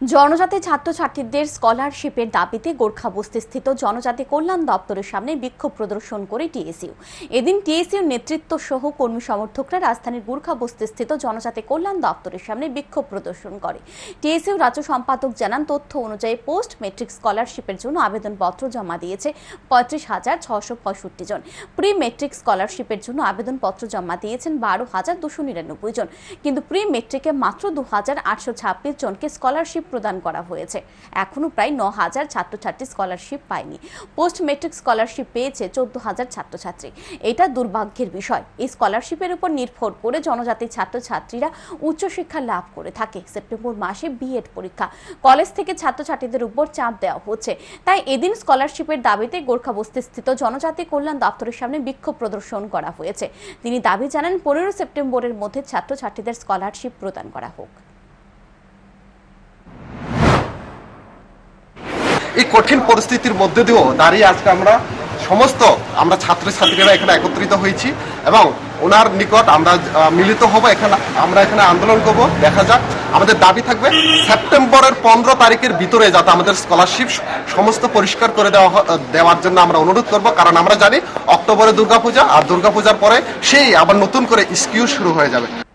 জনজাতি ছাত্রছাত্রীদের স্কলারশিপের দাবিতে গোর্খা বস্তিস্থিত জনজাতি কল্যাণ দপ্তরের সামনে বিক্ষোভ প্রদর্শন করে টিএসইউ। এদিন টিএসইউ নেতৃত্ব সহ কর্মী সমর্থকরা রাজধানীর গোর্খা বস্তিস্থিত জনজাতি কল্যাণ দপ্তরের সামনে বিক্ষোভ প্রদর্শন করে। টিএসইউ রাজ্য সম্পাদক জানান, তথ্য অনুযায়ী পোস্ট মেট্রিক স্কলারশিপের জন্য আবেদনপত্র জমা দিয়েছে পঁয়ত্রিশ হাজার ছশো পঁয়ষট্টি জন। প্রি মেট্রিক স্কলারশিপের জন্য আবেদনপত্র জমা দিয়েছেন বারো হাজার দুশো নিরানব্বই জন। কিন্তু প্রি মেট্রিকে মাত্র দু হাজার আটশো ছাব্বিশ জনকে স্কলারশিপ প্রদান করা হয়েছে। এখনও প্রায় ন হাজার ছাত্রছাত্রী স্কলারশিপ পায়নি। পোস্ট মেট্রিক স্কলারশিপ পেয়েছে চোদ্দ হাজার ছাত্রছাত্রী। এটা দুর্ভাগ্যের বিষয়। এই স্কলারশিপের উপর নির্ভর করে জনজাতির ছাত্রছাত্রীরা উচ্চশিক্ষা লাভ করে থাকে। সেপ্টেম্বর মাসে বিএড পরীক্ষা। কলেজ থেকে ছাত্রছাত্রীদের উপর চাপ দেওয়া হচ্ছে। তাই এদিন স্কলারশিপের দাবিতে গোর্খা বস্তিস্থিত জনজাতি কল্যাণ দপ্তরের সামনে বিক্ষোভ প্রদর্শন করা হয়েছে। তিনি দাবি জানান, পনেরো সেপ্টেম্বরের মধ্যে ছাত্রছাত্রীদের স্কলারশিপ প্রদান করা হোক। এই কঠিন পরিস্থিতির মধ্যে দিয়েও দাঁড়িয়ে আজকে আমরা সমস্ত আমরা ছাত্রছাত্রীরা এখানে একত্রিত হয়েছি এবং ওনার নিকট আমরা মিলিত হব, এখানে আমরা এখানে আন্দোলন করব, দেখা যাক। আমাদের দাবি থাকবে, সেপ্টেম্বরের পনেরো তারিখের ভিতরে যাতে আমাদের স্কলারশিপ সমস্ত পরিষ্কার করে দেওয়া দেওয়ার জন্য আমরা অনুরোধ করব, কারণ আমরা জানি অক্টোবরে দুর্গাপূজা, আর দুর্গাপূজার পরে সেই আবার নতুন করে স্কিউ শুরু হয়ে যাবে।